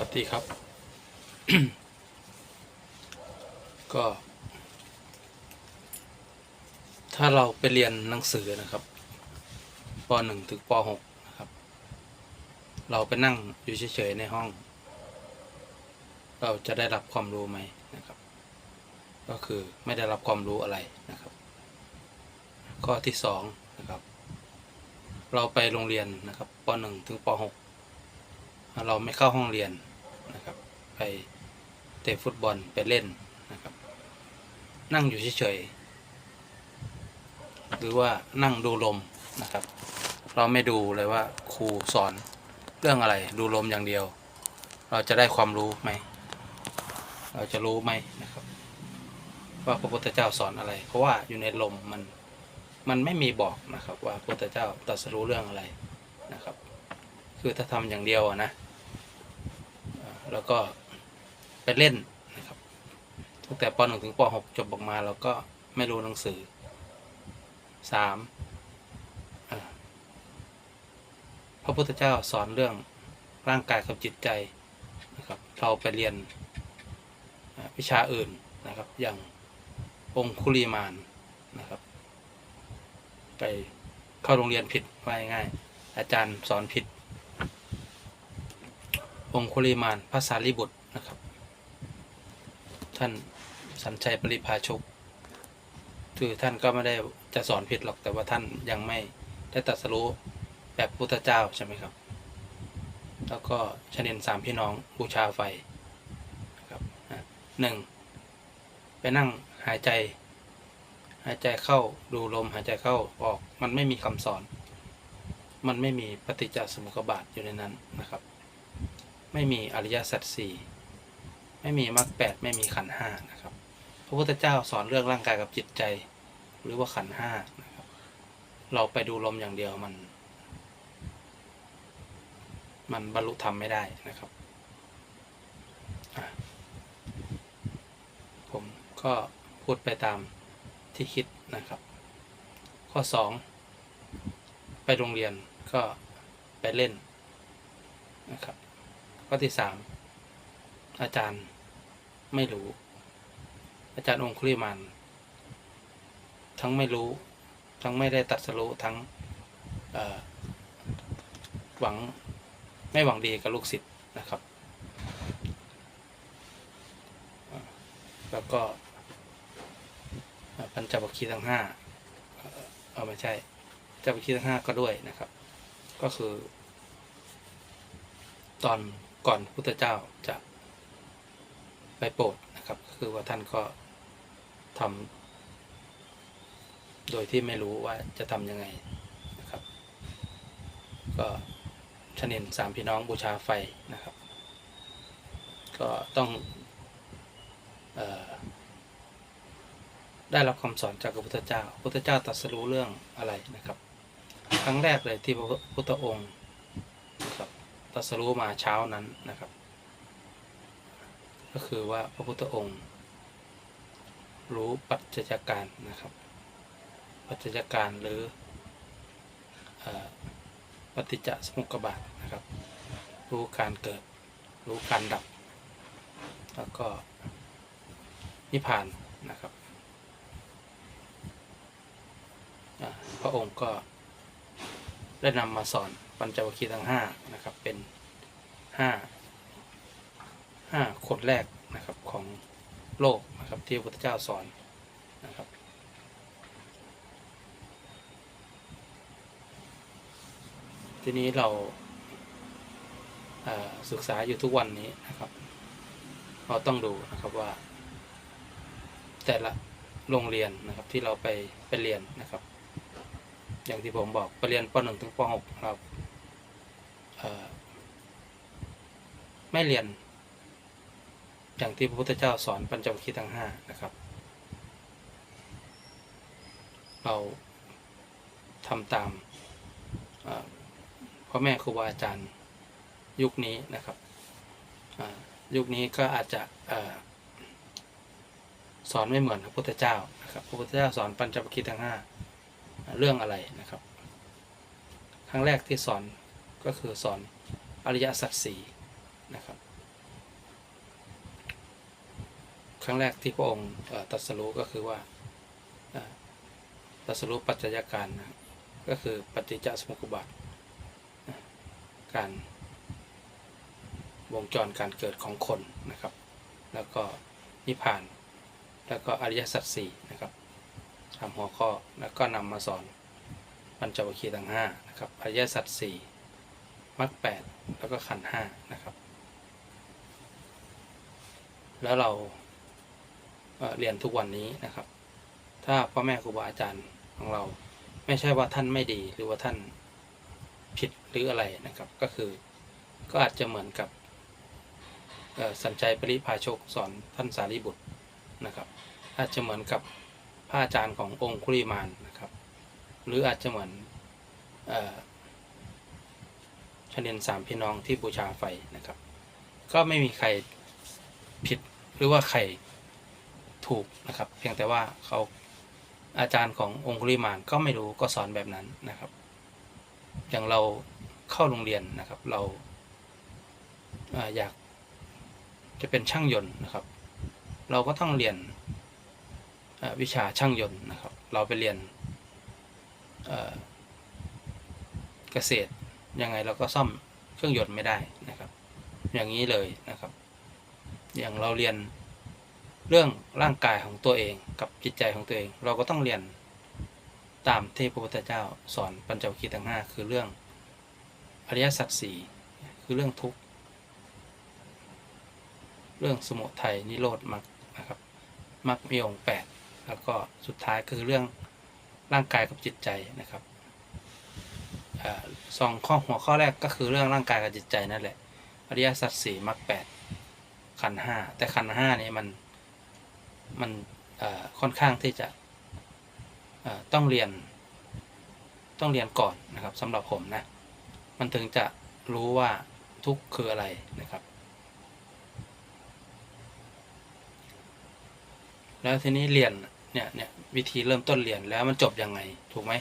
สวัสดีครับ ก็ ถ้าเราไปเรียนหนังสือนะครับป .1 ถึงป .6 นะครับ เราไปนั่งอยู่เฉยๆในห้อง เราจะได้รับความรู้ไหมนะครับ ก็คือไม่ได้รับความรู้อะไรนะครับ ข้อที่สองนะครับ เราไปโรงเรียนนะครับป .1 ถึงป .6 เราไม่เข้าห้องเรียน ไปเตะฟุตบอลไปเล่นนะครับ นั่งอยู่เฉยๆหรือว่านั่งดูลมนะครับ เราไม่ดูเลยว่าครูสอนเรื่องอะไรดูลมอย่างเดียว เราจะได้ความรู้ไหมเราจะรู้ไหมนะครับ ว่าพระพุทธเจ้าสอนอะไร เพราะว่าอยู่ในลมมันมันไม่มีบอกนะครับ ว่าพระพุทธเจ้าตรัสรู้เรื่องอะไรนะครับ คือถ้าทำอย่างเดียวนะแล้วก็ ไปเล่นนะครับตั้งแต่ป .1 ถึงป .6 จบออกมาเราก็ไม่รู้หนังสือสามเอ่อพระพุทธเจ้าสอนเรื่องร่างกายกับจิตใจนะครับเราไปเรียนวิชาอื่นนะครับอย่างองคุลีมานนะครับไปเข้าโรงเรียนผิดว่าง่าย อาจารย์สอนผิด องคุลิมานภาษาลิบุตรนะครับ ท่านสัญชัยปริภาชก คือท่านก็ไม่ได้จะสอนผิดหรอกแต่ว่าท่านยังไม่ได้ตรัสรู้แบบพุทธเจ้าใช่ไหมครับ แล้วก็ชนินสามพี่น้องบูชาไฟนะครับหนึ่งไปนั่งหายใจ หายใจเข้าดูลมหายใจเข้าออกมันไม่มีคำสอน มันไม่มีปฏิจจสมุปบาทอยู่ในนั้นนะครับ ไม่มีอริยสัจสี่ ไม่มีมรรคแปดไม่มีขันห้านะครับ พระพุทธเจ้าสอนเรื่องร่างกายกับจิตใจ หรือว่าขันห้านะครับ เราไปดูลมอย่างเดียวมัน มันบรรลุธรรมไม่ได้นะครับ ผมก็พูดไปตามที่คิดนะครับ ข้อสองไปโรงเรียนก็ไปเล่นนะครับ ข้อที่สาม อาจารย์ไม่รู้ อาจารย์องคุลิมานทั้งไม่รู้ ทั้งไม่ได้ตัดสรู้ทั้งหวังไม่หวังดีกับลูกศิษย์นะครับ แล้วก็ปัญจวัคคีย์ทั้งห้าเออเอาไม่ใช่จวัคคีย์ทั้งห้าก็ด้วยนะครับ ก็คือ ตอนก่อนพุทธเจ้าจะ ไปโปรดนะครับ คือว่าท่านก็ทำโดยที่ไม่รู้ว่าจะทำยังไงนะครับ ก็ชนินสามพี่น้องบูชาไฟนะครับ ก็ต้องออได้รับคำสอนจากพระพุทธเจ้าพระพุทธเจ้าตรัสรู้เรื่องอะไรนะครับ ครั้งแรกเลยที่พระพุทธองค์นะครับตรัสรู้มาเช้านั้นนะครับ ก็คือว่าพระพุทธองค์ รู้ปัจจัยการนะครับ ปัจจัยการหรืออปฏิจจสมุปบาทนะครับ รู้การเกิด รู้การดับ แล้วก็นิพพานนะครับพระองค์ก็ได้นำมาสอนปัญจวัคคีย์ทั้งห้านะครับ เป็นห้าห้าคนแรกนะครับของโลกนะครับที่พระพุทธเจ้าสอนนะครับทีนี้เราเอ่อศึกษาอยู่ทุกวันนี้นะครับเราต้องดูนะครับว่า แต่ละโรงเรียนนะครับที่เราไปไปเรียนนะครับ อย่างที่ผมบอกไปเรียนป .1 ถึงป .6 เราเอ่อไม่เรียน อย่างที่พระพุทธเจ้าสอนปัญจวัคคีย์ทั้งห้านะครับ เราทำตามพ่อแม่ครูบาอาจารย์ยุคนี้นะครับยุคนี้ก็อาจจะสอนไม่เหมือนพระพุทธเจ้านะครับพระพุทธเจ้าสอนปัญจวัคคีย์ทั้งห้าเรื่องอะไรนะครับ ครั้งแรกที่สอนก็คือสอนอริยสัจสี่นะครับ รั้งแรกที่พระองค์ตรัสรู้ก็คือว่าตรัสรู้ปัจจัยการนะก็คือปฏิจจสมุปบาทการวงจรการเกิดของคนนะครับ แล้วก็นิพพาน แล้วก็อริยสัจสี่นะครับทำหัวข้อแล้วก็นำมาสอนปัญจวัคคีย์ทั้งห้านะครับอริยสัจสี่มรรคแปดแล้วก็ขันห้านะครับ แล้วเรา เรียนทุกวันนี้นะครับ ถ้าพ่อแม่ครูบาอาจารย์ของเรา ไม่ใช่ว่าท่านไม่ดีหรือว่าท่านผิดหรืออะไรนะครับ ก็คือก็อาจจะเหมือนกับสัญชัยปริพาชกสอนท่านสารีบุตรนะครับ อาจจะเหมือนกับพระอาจารย์ขององค์คุริมานนะครับ หรืออาจจะเหมือนชนเนนสามพี่น้องที่บูชาไฟนะครับ ก็ไม่มีใครผิดหรือว่าใคร ถูกนะครับ เพียงแต่ว่าเขาอาจารย์ขององคุริมานก็ไม่รู้ก็สอนแบบนั้นนะครับ อย่างเราเข้าโรงเรียนนะครับ เราอยากจะเป็นช่างยนต์นะครับ เราก็ต้องเรียนวิชาช่างยนต์นะครับ เราไปเรียนเกษตรยังไงเราก็ซ่อมเครื่องยนต์ไม่ได้นะครับ อย่างนี้เลยนะครับ อย่างเราเรียน เรื่องร่างกายของตัวเองกับจิตใจของตัวเอง เราก็ต้องเรียนตามที่พระพุทธเจ้าสอนปัญจวัคคีย์ทั้งห้าคือเรื่องอริยสัจสี่คือเรื่องทุกข์เรื่องสมุทัยนิโรธมรรคนะครับมรรคมีองค์แปดแล้วก็สุดท้ายคือเรื่องร่างกายกับจิตใจนะครับอสองข้อหัวข้อแรกก็คือเรื่องร่างกายกับจิตใจนั่นแหละอริยสัจสี่มรรคแปดขันห้าแต่ขันห้านี่มัน มันค่อนข้างที่จะต้องเรียนต้องเรียนก่อนนะครับสำหรับผมนะมันถึงจะรู้ว่าทุกคืออะไรนะครับ แล้วทีนี้เรียนเนี่ยเนี่ยวิธีเริ่มต้นเรียนแล้วมันจบยังไงถูกไหม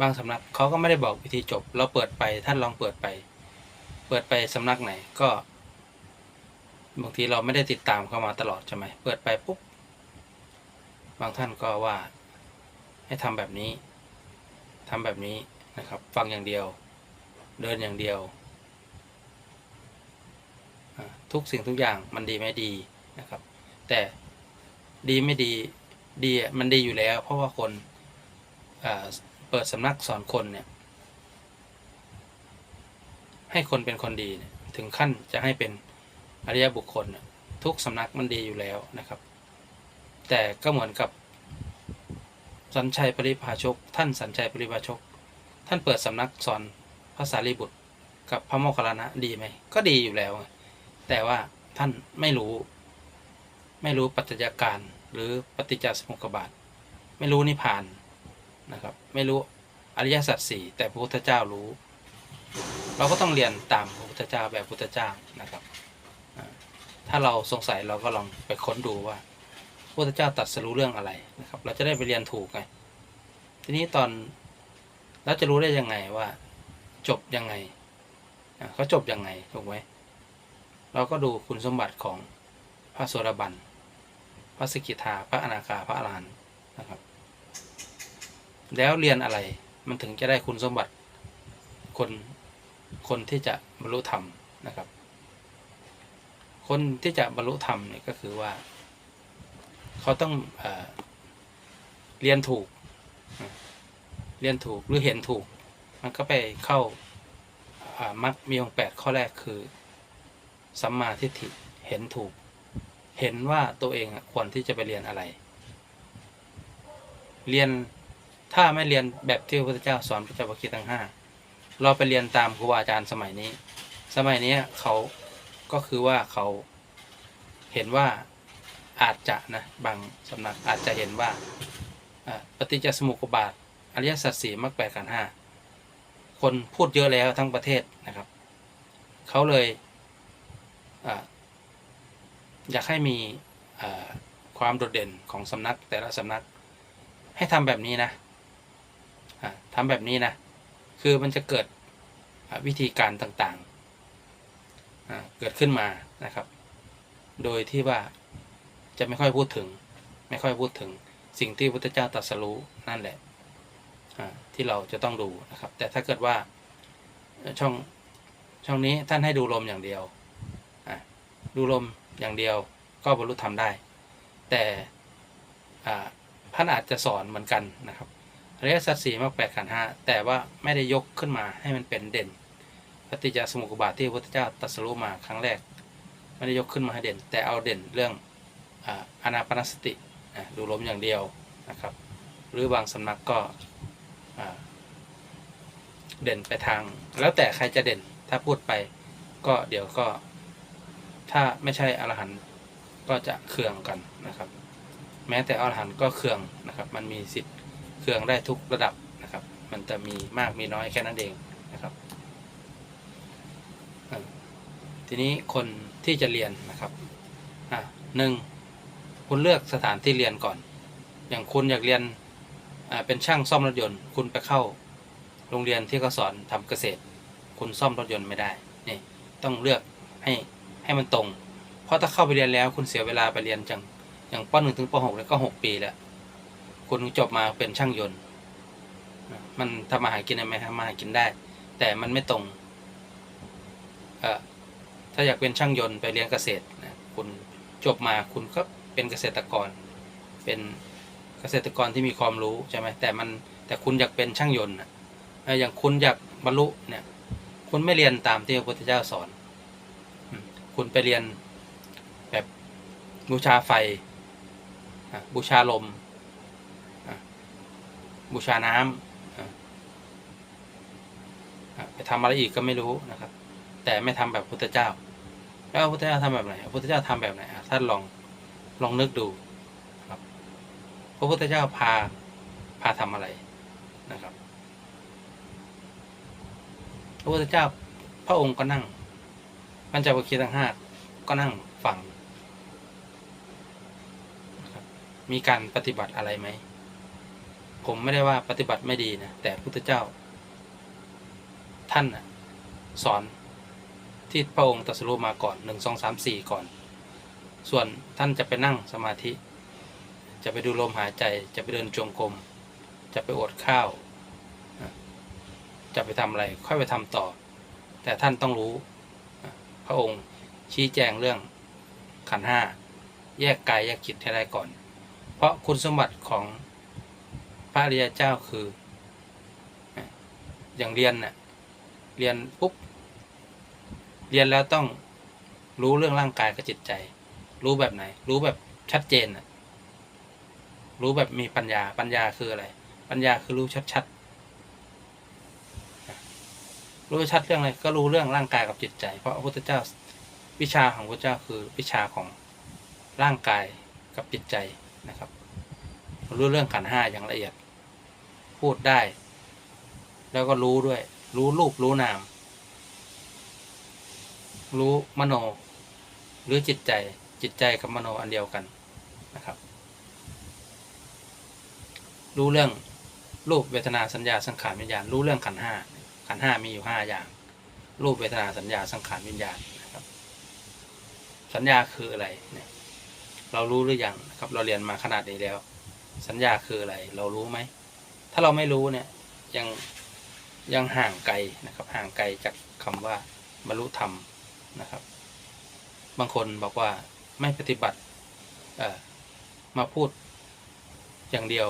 บางสำนักเขาก็ไม่ได้บอกวิธีจบ เราเปิดไปท่านลองเปิดไป เปิดไปสำนักไหนก็บางทีเราไม่ได้ติดตามเข้ามาตลอดใช่ไหมเปิดไปปุ๊บ บางท่านก็ว่าให้ทำแบบนี้ทำแบบนี้นะครับ ฟังอย่างเดียว เดินอย่างเดียว ทุกสิ่งทุกอย่างมันดีไม่ดีนะครับ แต่ดีไม่ดีดีมันดีอยู่แล้ว เพราะว่าคนเปิดสำนักสอนคนเนี่ย ให้คนเป็นคนดี ถึงขั้นจะให้เป็นอริยบุคคล ทุกสำนักมันดีอยู่แล้วนะครับ แต่ก็เหมือนกับ สัญชัยปริภาชก ท่านสัญชัยปริภาชก ท่านเปิดสำนักสอนภาษาลีบุตร กับพระโมคคัลลานะดีไหม ก็ดีอยู่แล้ว แต่ว่าท่านไม่รู้ ไม่รู้ปัจจัยการหรือปฏิจจสมุปบาท ไม่รู้นิพพานนะครับ ไม่รู้อริยสัจสี่แต่พระพุทธเจ้ารู้ เราก็ต้องเรียนตามพระพุทธเจ้าแบบพุทธเจ้านะครับ ถ้าเราสงสัยเราก็ลองไปค้นดูว่า พระพุทธเจ้าตรัสรู้เรื่องอะไรนะครับ เราจะได้ไปเรียนถูกไงทีนี้ตอนเราจะรู้ได้ยังไงว่า จบยังไงเขาจบยังไงถูกไหมเราก็ดูคุณสมบัติของพระโสดาบันพระสกิทาพระอนาคาพระอรหันต์นะครับ แล้วเรียนอะไรมันถึงจะได้คุณสมบัติคนคนที่จะบรรลุธรรมนะครับ คนที่จะบรรลุธรรมเนี่ยก็คือว่า เขาต้องเอเรียนถูก เรียนถูกหรือเห็นถูก มันก็ไปเข้าามักมีองค์แปดข้อแรกคือสัมมาทิฏฐิเห็นถูก เห็นว่าตัวเองควรที่จะไปเรียนอะไร เรียนถ้าไม่เรียนแบบที่พระพุทธเจ้าสอนพระเจ้าวัคคีย์ทั้งห้าเราไปเรียนตามครูบาอาจารย์สมัยนี้ สมัยนี้เขาก็คือว่าเขาเห็นว่า อาจจะนะบางสำนักอาจจะเห็นว่าปฏิจจสมุปบาทอริยสัจสี่มรรคแปดขันห้าคนพูดเยอะแล้วทั้งประเทศนะครับเขาเลยออยากให้มีความโดดเด่นของสำนักแต่ละสำนักให้ทำแบบนี้นะทำแบบนี้นะคือมันจะเกิดวิธีการต่างๆอ่าเกิดขึ้นมานะครับ โดยที่ว่า จะไม่ค่อยพูดถึง ไม่ค่อยพูดถึง สิ่งที่พระพุทธเจ้าตรัสรู้นั่นแหละที่เราจะต้องดูนะครับ แต่ถ้าเกิดว่าช่องช่องนี้ท่านให้ดูลมอย่างเดียวดูลมอย่างเดียวก็บรรลุธรรมได้ แต่ท่านอาจจะสอนเหมือนกันนะครับอริยสัจสี่มรรคแปดขันห้าแต่ว่าไม่ได้ยกขึ้นมาให้มันเป็นเด่นปฏิจจสมุปบาทที่พระพุทธเจ้าตรัสรู้มาครั้งแรก ไม่ได้ยกขึ้นมาให้เด่น แต่เอาเด่นเรื่อง อานาปนสติดูลมอย่างเดียวนะครับ หรือบางสำนักก็เด่นไปทาง แล้วแต่ใครจะเด่นถ้าพูดไปก็เดี๋ยวก็ ถ้าไม่ใช่อรหันต์ก็จะเคืองกันนะครับ แม้แต่อรหันต์ก็เคืองนะครับ มันมีสิทธิ์เคืองได้ทุกระดับนะครับ มันจะมีมากมีน้อยแค่นั้นเองนะครับทีนี้คนที่จะเรียนนะครับอะหนึ่ง คุณเลือกสถานที่เรียนก่อน อย่างคุณอยากเรียนเป็นช่างซ่อมรถยนต์ คุณไปเข้า โรงเรียนที่เขาสอนทำเกษตร คุณซ่อมรถยนต์ไม่ได้นี่ต้องเลือกให้ให้มันตรง เพราะถ้าเข้าไปเรียนแล้วคุณเสียเวลาไปเรียนจังอย่างปหนึ่งถึงปหกเนี่ยก็หกปีแล้วคุณจบมาเป็นช่างยนต์มันทำมาหากินได้ไหมทำมาหากินได้ แต่มันไม่ตรงถ้าอยากเป็นช่างยนต์ไปเรียนเกษตรนะคุณจบมาคุณก็ เป็นเกษตรกร เป็นเกษตรกรที่มีความรู้ใช่ไหมแต่มันแต่คุณอยากเป็นช่างยนต์นะอย่างคุณอยากบรรลุเนี่ย คุณไม่เรียนตามที่พระพุทธเจ้าสอน คุณไปเรียนแบบบูชาไฟบูชาลมบูชาน้ำไปทำอะไรอีกก็ไม่รู้นะครับ แต่ไม่ทำแบบพุทธเจ้า แล้วพระพุทธเจ้าทำแบบไหนพระพุทธเจ้าทำแบบไหนท่านลอง ลองนึกดูครับพระพุทธเจ้าพาพาทำอะไรนะครับ พระพุทธเจ้าพระองค์ก็นั่งปัญจวัคคีย์ทั้งห้าก็นั่งฟังมีการปฏิบัติอะไรไหม ผมไม่ได้ว่าปฏิบัติไม่ดีนะ แต่พระพุทธเจ้า ท่านนะสอนที่พระองค์ตรัสรู้มาก่อนหนึ่งสองสามสี่ก่อน ส่วนท่านจะไปนั่งสมาธิ จะไปดูลมหายใจ จะไปเดินจงกรม จะไปอดข้าว จะไปทำอะไร ค่อยไปทำต่อ แต่ท่านต้องรู้ พระองค์ชี้แจงเรื่องขันห้า แยกกายแยกจิตให้ได้ก่อน เพราะคุณสมบัติของพระริยเจ้าคือ อย่างเรียนเนะ่ยเรียนปุ๊บ เรียนแล้วต้องรู้เรื่องร่างกายกับจิตใจ รู้แบบไหน รู้แบบชัดเจนน่ะรู้แบบมีปัญญา ปัญญาคืออะไร ปัญญาคือรู้ชัดๆ รู้ชัดเรื่องอะไร ก็รู้เรื่องร่างกายกับจิตใจ เพราะพระพุทธเจ้าวิชาของพระเจ้าคือวิชาของร่างกายกับจิตใจนะครับ รู้เรื่องขันห้าอย่างละเอียด พูดได้ แล้วก็รู้ด้วย รู้รูปรู้นาม รู้มโน หรือจิตใจ จิตใจกับมโนอันเดียวกันนะครับ รู้เรื่องรูปเวทนาสัญญาสังขารวิญญาณ รู้เรื่องขันห้าขันห้ามีอยู่ห้าอย่าง รูปเวทนาสัญญาสังขารวิญญาณนะครับ สัญญาคืออะไรเนี่ยเรารู้หรือยังครับเราเรียนมาขนาดนี้แล้ว สัญญาคืออะไร เรารู้ไหมถ้าเราไม่รู้เนี่ยยังยังห่างไกลนะครับห่างไกลจากคำว่าบรรลุธรรมนะครับ บางคนบอกว่า ไม่ปฏิบัติมาพูดอย่างเดียว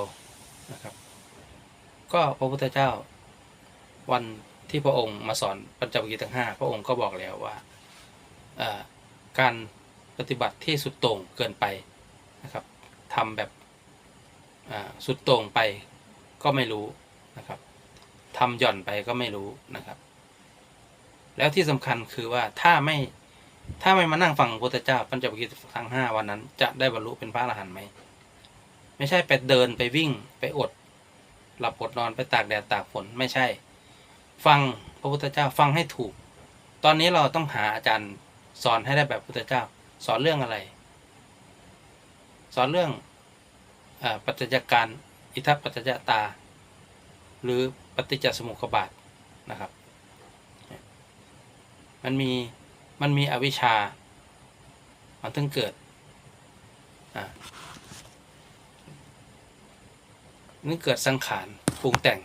นะครับ ก็พระพุทธเจ้าวันที่พระองค์มาสอนปัญจวัคคีย์ทั้งห้าพระองค์ก็บอกแล้วว่าการปฏิบัติที่สุดโต่งเกินไปนะครับทำแบบสุดโต่งไปก็ไม่รู้นะครับทำหย่อนไปก็ไม่รู้นะครับ แล้วที่สำคัญคือว่าถ้าไม่ ถ้าไม่มานั่งฟังพระพุทธเจ้าปัญจวัคคีย์ทั้งห้าวันนั้น จะได้บรรลุเป็นพระอรหันต์ไหม ไม่ใช่ไปเดินไปวิ่งไปอด หลับอดนอนไปตากแดดตากฝนไม่ใช่ ฟังพระพุทธเจ้าฟังให้ถูก ตอนนี้เราต้องหาอาจารย์สอนให้ได้แบบพุทธเจ้า สอนเรื่องอะไร สอนเรื่องอปัจจัยการอิทัปปัจจยตา หรือปฏิจจสมุปบาทนะครับ มันมี มันมีอวิชชา มันถึงเกิดอ่านี่เกิดสังขารปรุงแต่ง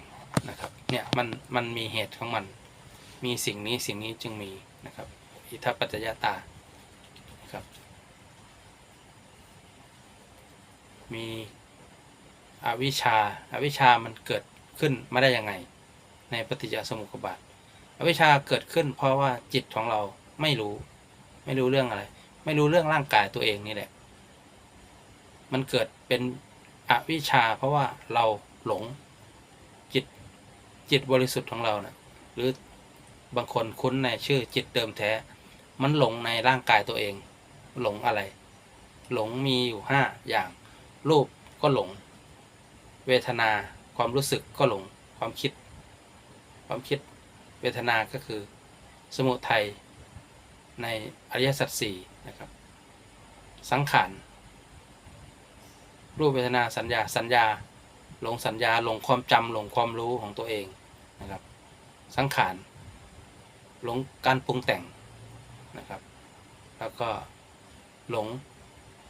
นะครับ เนี่ยมันมันมีเหตุของมัน มีสิ่งนี้สิ่งนี้จึงมีนะครับ อิทัปปัจจยตานะครับ มีอวิชชาอาวิชชามันเกิดขึ้นมาได้ยังไง ในปฏิจจสมุปบาทอวิชชาเกิดขึ้นเพราะว่าจิตของเรา ไม่รู้ ไม่รู้เรื่องอะไร ไม่รู้เรื่องร่างกายตัวเองนี่แหละ มันเกิดเป็นอวิชชา เพราะว่าเราหลงจิตจิตบริสุทธิ์ของเรานะ่ะหรือบางคนคุ้นในชื่อจิตเดิมแท้ มันหลงในร่างกายตัวเอง หลงอะไร หลงมีอยู่ห้าอย่าง รูปก็หลง เวทนาความรู้สึกก็หลงความคิด ความคิด เวทนาก็คือ สมุทัย ในอริยสัจสี่นะครับ สังขารรูปเวทนาสัญญาสัญญาหลงสัญญาหลงความจำหลงความรู้ของตัวเองนะครับ สังขารหลงการปรุงแต่งนะครับ แล้วก็หลง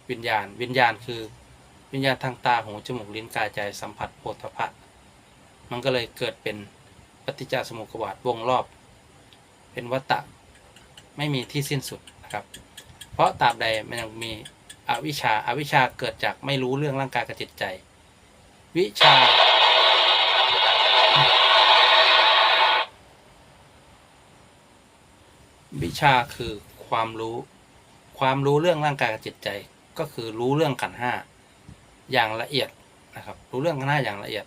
วิญญาณ วิญญาณคือวิญญาณทางตาหูจมูกลิ้นกายใจสัมผัสโผฏฐัพะมันก็เลยเกิดเป็นปฏิจจสมุปบาทวงรอบ เป็นวัฏฏะ ไม่มีที่สิ้นสุดนะครับ เพราะตราบใดมันยังมีอวิชชาอาวิชชาเกิดจากไม่รู้เรื่องร่างกายกับจิตใจ วิชา วิชาคือความรู้ ความรู้เรื่องร่างกายกับจิตใจ ก็คือรู้เรื่องขันห้าอย่างละเอียดนะครับ รู้เรื่องขันห้าอย่างละเอียด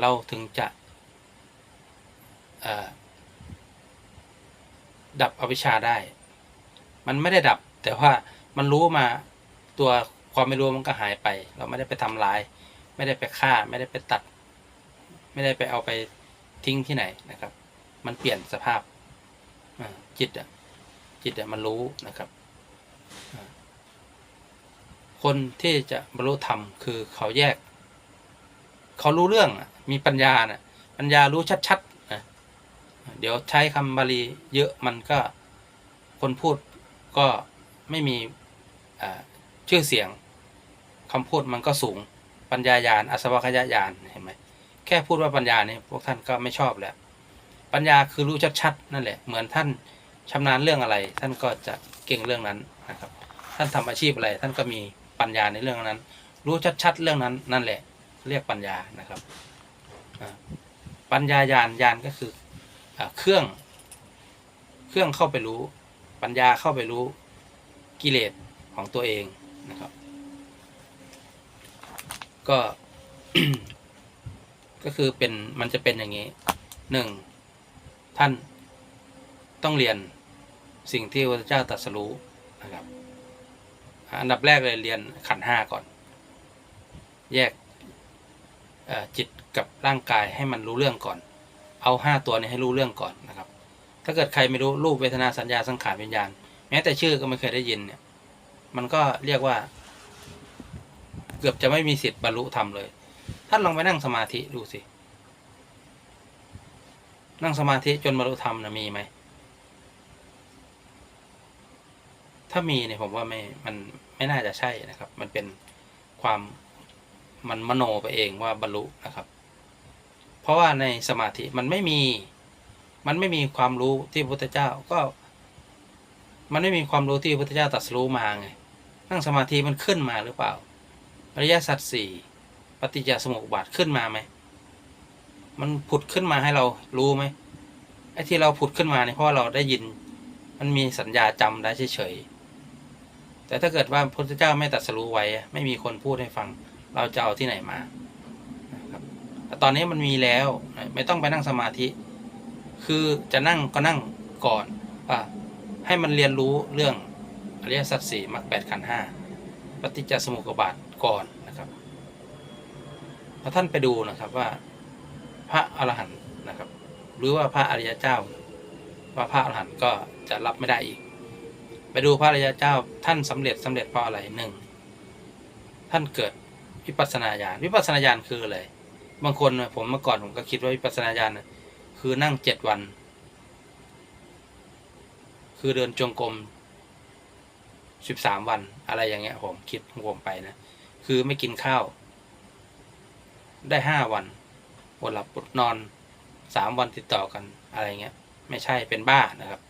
เราถึงจะ ดับอวิชชาได้ มันไม่ได้ดับ แต่ว่ามันรู้มาตัวความไม่รู้มันก็หายไป เราไม่ได้ไปทำลาย ไม่ได้ไปฆ่า ไม่ได้ไปตัด ไม่ได้ไปเอาไปทิ้งที่ไหนนะครับ มันเปลี่ยนสภาพจิตอะจิตอะมันรู้นะครับ คนที่จะบรรลุธรรมคือเขาแยก เขารู้เรื่องมีปัญญาน่ะ ปัญญารู้ชัด เดี๋ยวใช้คำบาลีเยอะมันก็คนพูดก็ไม่มีชื่อเสียงคำพูดมันก็สูงปัญญายาณอสวคยายานเห็นไหมแค่พูดว่าปัญญาเนี่ยพวกท่านก็ไม่ชอบแล้ว ปัญญาคือรู้ชัดๆนั่นแหละเหมือนท่านชำนาญเรื่องอะไร ท่านก็จะเก่งเรื่องนั้นนะครับ ท่านทำอาชีพอะไร ท่านก็มีปัญญาในเรื่องนั้น รู้ชัดๆเรื่องนั้นนั่นแหละ เรียกปัญญานะครับปัญญายานยานก็คือ เครื่อง เครื่องเข้าไปรู้ ปัญญาเข้าไปรู้กิเลสของตัวเองนะครับ ก็ ก็คือเป็นมันจะเป็นอย่างนี้หนึ่งท่านต้องเรียนสิ่งที่พระเจ้าตรัสรู้นะครับอันดับแรกเลยเรียนขันห้าก่อน แยกจิตกับร่างกายให้มันรู้เรื่องก่อน เอาห้าตัวนี้ให้รู้เรื่องก่อนนะครับ ถ้าเกิดใครไม่รู้รูปเวทนาสัญญาสังขารวิญญาณ แม้แต่ชื่อก็ไม่เคยได้ยินเนี่ย มันก็เรียกว่า เกือบจะไม่มีสิทธิ์บรรลุธรรมเลย ท่านลองไปนั่งสมาธิดูสิ นั่งสมาธิจนบรรลุธรรมนะมีไหม ถ้ามีเนี่ยผมว่าไม่ มันไม่น่าจะใช่นะครับ มันเป็นความมันมโนไปเองว่าบรรลุนะครับ เพราะว่าในสมาธิมันไม่มีมันไม่มีความรู้ที่พระพุทธเจ้าก็ มันไม่มีความรู้ที่พระพุทธเจ้าตรัสรู้มาไงนั่งสมาธิมันขึ้นมาหรือเปล่าอริยสัจสี่ปฏิจจสมุปบาทขึ้นมาไหมมันผุดขึ้นมาให้เรารู้ไหมไอ้ที่เราผุดขึ้นมาเนี่ยเพราะเราได้ยิน มันมีสัญญาจำได้เฉยๆแต่ถ้าเกิดว่าพระพุทธเจ้าไม่ตรัสรู้ไว้ ไม่มีคนพูดให้ฟัง เราจะเอาที่ไหนมา ต่ตอนนี้มันมีแล้ว ไม่ต้องไปนั่งสมาธิ คือจะนั่งก็นั่งก่อนว่าให้มันเรียนรู้เรื่องอริยสัจสี่มรรคแปดขันห้าปฏิจจสมุปบาทก่อนนะครับแล้วท่านไปดูนะครับว่า พระอรหันต์นะครับ หรือว่าพระอริยเจ้า ว่าพระอรหันต์ก็จะรับไม่ได้อีก ไปดูพระอริยเจ้าท่านสำเร็จสำเร็จเพราะอะไรหนึ่งท่านเกิดวิปัสสนาญาณวิปัสสนาญาณคืออะไร บางคนนะผมเมื่อก่อนผมก็คิดว่าวิปัสสนาญาณนะคือนั่งเจ็ดวัน คือเดินจงกรมสิบสามวัน อะไรอย่างเงี้ย ผมคิดงผมไปนะ คือไม่กินข้าว ได้ห้าวันอดหลับอดนอนสามวันติดต่อกันอะไรเงี้ย ไม่ใช่เป็นบ้านะครับ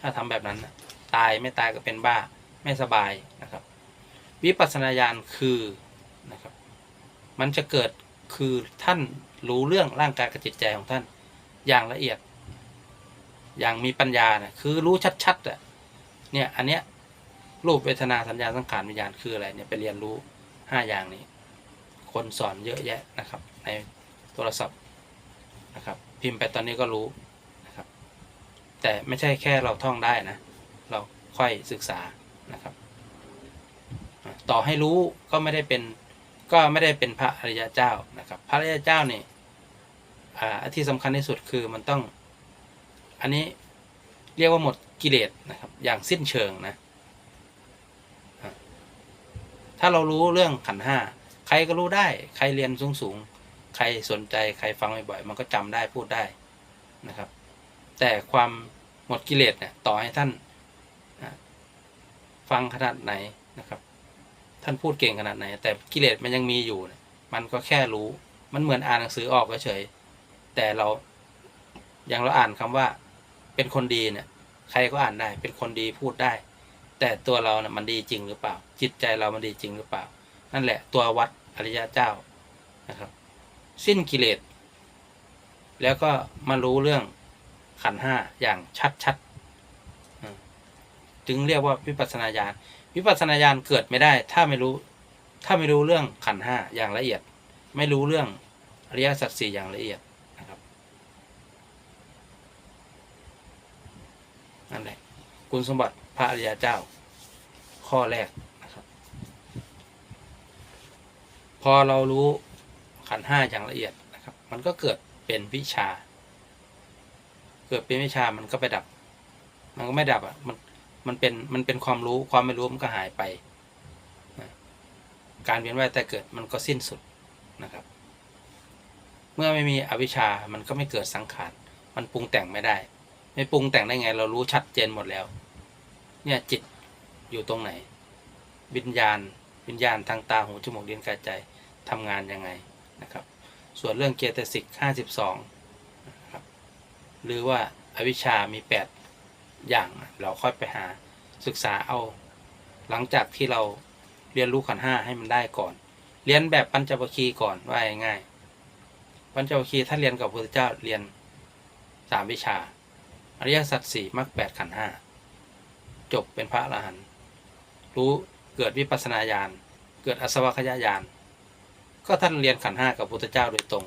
ถ้าทำแบบนั้นนะตายไม่ตายก็เป็นบ้า ไม่สบายนะครับ วิปัสสนาญาณคือนะครับ มันจะเกิด คือท่านรู้เรื่องร่างกายกับจิตใจของท่าน อย่างละเอียด อย่างมีปัญญานะคือรู้ชัดๆอะเนี่ยอันเนี้ยรูปเวทนาสัญญาสังขารวิญญาณคืออะไรเนี่ยไปเรียนรู้ห้าอย่างนี้ คนสอนเยอะแยะนะครับ ในโทรศัพท์นะครับ พิมพ์ไปตอนนี้ก็รู้นะครับ แต่ไม่ใช่แค่เราท่องได้นะ เราค่อยศึกษานะครับ ต่อให้รู้ก็ไม่ได้เป็น ก็ไม่ได้เป็นพระอริยเจ้านะครับ พระอริยเจ้านี่อ่าที่สำคัญที่สุดคือมันต้อง อันนี้เรียกว่าหมดกิเลสนะครับ อย่างสิ้นเชิงนะอะถ้าเรารู้เรื่องขันห้าใครก็รู้ได้ ใครเรียนสูงสูงใครสนใจใครฟังบ่อยๆมันก็จำได้พูดได้นะครับ แต่ความหมดกิเลสเนี่ยต่อให้ท่านฟังขนาดไหนนะครับ ท่านพูดเก่งขนาดไหน แต่กิเลสมันยังมีอยู่ มันก็แค่รู้ มันเหมือนอ่านหนังสือออกเฉยแต่เราอย่างเราอ่านคำว่า เป็นคนดีเนี่ย ใครก็อ่านได้ เป็นคนดีพูดได้ แต่ตัวเราเนี่ยมันดีจริงหรือเปล่า จิตใจเรามันดีจริงหรือเปล่า นั่นแหละตัววัดอริยะเจ้านะครับ สิ้นกิเลสแล้วก็มารู้เรื่องขันห้าอย่างชัดๆอืมจึงเรียกว่าวิปัสสนาญาณ วิปัสสนาญาณเกิดไม่ได้ ถ้าไม่รู้ ถ้าไม่รู้เรื่องขันห้าอย่างละเอียด ไม่รู้เรื่องอริยสัจสี่อย่างละเอียดนะครับนั่นแหละคุณสมบัติพระอริยเจ้า ข้อแรกนะครับ พอเรารู้ขันห้าอย่างละเอียดนะครับ มันก็เกิดเป็นวิชา เกิดเป็นวิชามันก็ไปดับ มันก็ไม่ดับอะมัน มันเป็นมันเป็นความรู้ความไม่รู้มันก็หายไปนะการเวียนว่ายแต่เกิดมันก็สิ้นสุดนะครับ เมื่อไม่มีอวิชชามันก็ไม่เกิดสังขารมันปรุงแต่งไม่ได้ ไม่ปรุงแต่งได้ไง เรารู้ชัดเจนหมดแล้ว เนี่ยจิตอยู่ตรงไหน วิญญาณ วิญญาณทางตาหูจมูกลิ้นกายใจทำงานยังไงนะครับ ส่วนเรื่องเกียรติสิกห้าสิบสองนะครับหรือว่าอวิชชามีแปด อย่างเราค่อยไปหาศึกษาเอา หลังจากที่เราเรียนรู้ขันห้าให้มันได้ก่อน เรียนแบบปัญจวัคคีย์ก่อนว่าง่ายๆปัญจวัคคีย์ถ้าเรียนกับพระพุทธเจ้าเรียนสามวิชา อริยสัจสี่มรรคแปดขันห้าจบเป็นพระอรหันต์รู้เกิดวิปัสสนาญาณเกิดอสวัคยญาณก็ท่านเรียนขันห้ากับพระพุทธเจ้าโดยตรง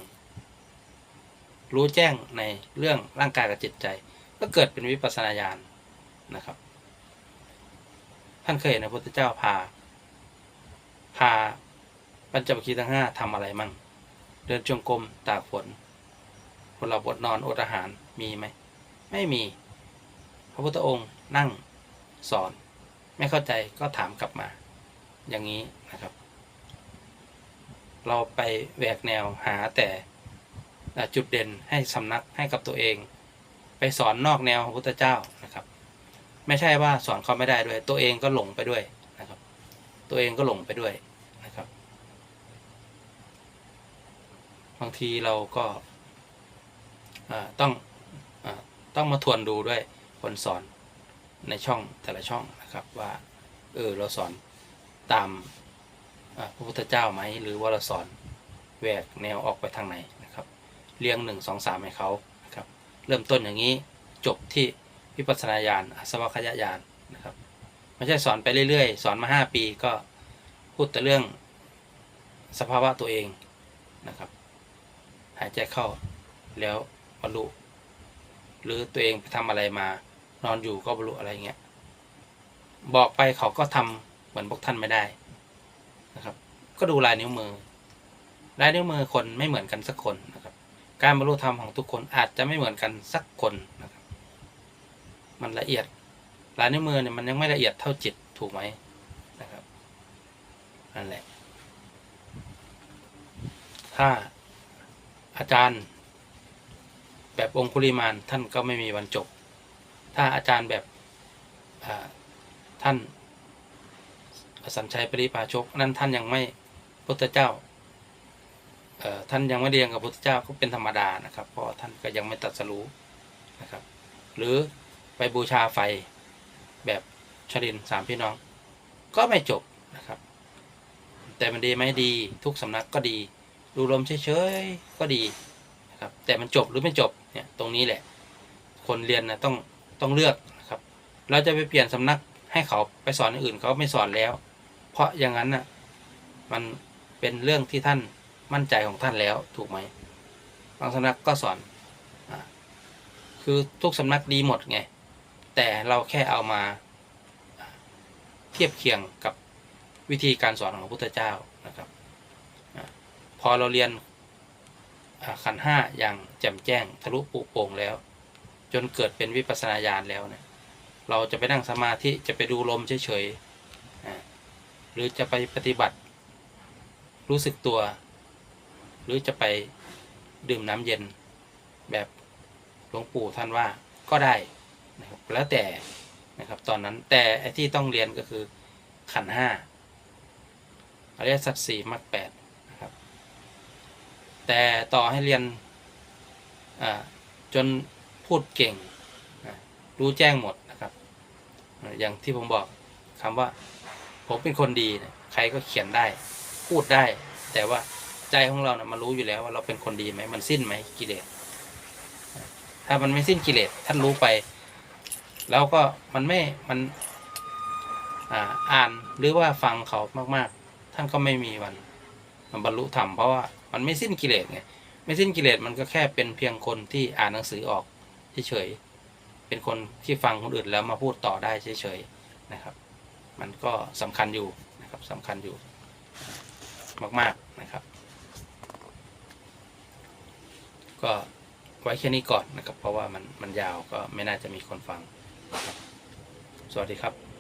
รู้แจ้งในเรื่องร่างกายกับจิตใจ ก็เกิดเป็นวิปัสสนาญาณนะครับ ท่านเคยเห็นพระพุทธเจ้าพา พาปัญจวัคคีย์ทั้งห้าทำอะไรมั่ง เดินจงกรมตากฝนคนเราอดนอนอดอาหารมีไหม ไม่มี พระพุทธองค์นั่งสอน ไม่เข้าใจก็ถามกลับมา อย่างนี้นะครับ เราไปแหวกแนวหาแต่จุดเด่นให้สำนักให้กับตัวเอง ไปสอนนอกแนวของพุทธเจ้านะครับ ไม่ใช่ว่าสอนเขาไม่ได้ด้วย ตัวเองก็หลงไปด้วยนะครับ ตัวเองก็หลงไปด้วยนะครับ บางทีเราก็ต้องอต้องมาทวนดูด้วยคนสอนในช่องแต่ละช่องนะครับว่าเออเราสอนตามพระพุทธเจ้าไหมหรือว่าเราสอนแหวกแนวออกไปทางไหนนะครับ เรียงหนึ่งสองสามให้เขา เริ่มต้นอย่างนี้จบที่วิปัสสนาญาณอสวัคยญาณนะครับไม่ใช่สอนไปเรื่อยๆ สอนมาห้าปีก็พูดแต่เรื่องสภาวะตัวเองนะครับ หายใจเข้าแล้วบรรลุหรือตัวเองไปทำอะไรมา นอนอยู่ก็บรรลุอะไรเงี้ยบอกไปเขาก็ทำเหมือนพวกท่านไม่ได้นะครับ ก็ดูลายนิ้วมือลายนิ้วมือคนไม่เหมือนกันสักคนนะ การบรรลุธรรมของทุกคนอาจจะไม่เหมือนกันสักคนนะครับมันละเอียดลายนิ้วมือเนี่ยมันยังไม่ละเอียดเท่าจิตถูกไหมนะครับนั่นแหละ ถ้าอาจารย์แบบองคุลิมานท่านก็ไม่มีวันจบ ถ้าอาจารย์แบบท่านสัญชัยปริพาชก นั้นท่านยังไม่พุทธเจ้า ท่านยังไม่เรียนกับพุทธเจ้าก็เป็นธรรมดานะครับเพราะท่านก็ยังไม่ตัดสรู้นะครับ หรือไปบูชาไฟแบบชรินสามพี่น้อง ก็ไม่จบนะครับ แต่มันดีไหมดีทุกสำนักก็ดี ดูลมเฉยๆก็ดีนะครับแต่มันจบหรือไม่จบเนี่ยตรงนี้แหละ คนเรียนนะต้องต้องเลือกนะครับ เราจะไปเปลี่ยนสำนักให้เขาไปสอนอื่นเขาไม่สอนแล้ว เพราะอย่างนั้นน่ะมันเป็นเรื่องที่ท่าน มั่นใจของท่านแล้วถูกไหมบางสำนักก็สอนอคือทุกสำนักดีหมดไง แต่เราแค่เอามาเทียบเคียงกับวิธีการสอนของพระพุทธเจ้านะครับอพอเราเรียนขันห้าอย่างแจ่มแจ้งทะลุปุโปร่งแล้ว จนเกิดเป็นวิปัสนาญาณแล้วเนี่ยเราจะไปนั่งสมาธิจะไปดูลมเฉยๆหรือจะไปปฏิบัติ รู้สึกตัว หรือจะไปดื่มน้ำเย็นแบบหลวงปู่ท่านว่าก็ได้นะครับแล้วแต่นะครับตอนนั้นแต่ไอ้ที่ต้องเรียนก็คือขันห้าอริยสัจสี่มรรคแปดนะครับแต่ต่อให้เรียนจนพูดเก่งนะรู้แจ้งหมดนะครับอย่างที่ผมบอกคำว่า ผมเป็นคนดี ใครก็เขียนได้ พูดได้แต่ว่า ใจของเรานะ่ะมันรู้อยู่แล้วว่าเราเป็นคนดีไหมมันสิ้นไหมกิเลสถ้ามันไม่สิ้นกิเลสท่านรู้ไป แล้วก็มันไม่มันอ่าอ่านหรือว่าฟังเขามาก ๆ ท่านก็ไม่มีวันมันบรรลุธรรมเพราะว่ามันไม่สิ้นกิเลสไงไม่สิ้นกิเลสมันก็แค่เป็นเพียงคนที่อ่านหนังสือออกเฉยๆเป็นคนที่ฟังคนอื่นแล้วมาพูดต่อได้เฉยๆนะครับ มันก็สำคัญอยู่นะครับสำคัญอยู่มาก ๆนะครับ ก็ไว้แค่นี้ก่อนนะครับ เพราะว่ามันมันยาวก็ไม่น่าจะมีคนฟัง สวัสดีครับ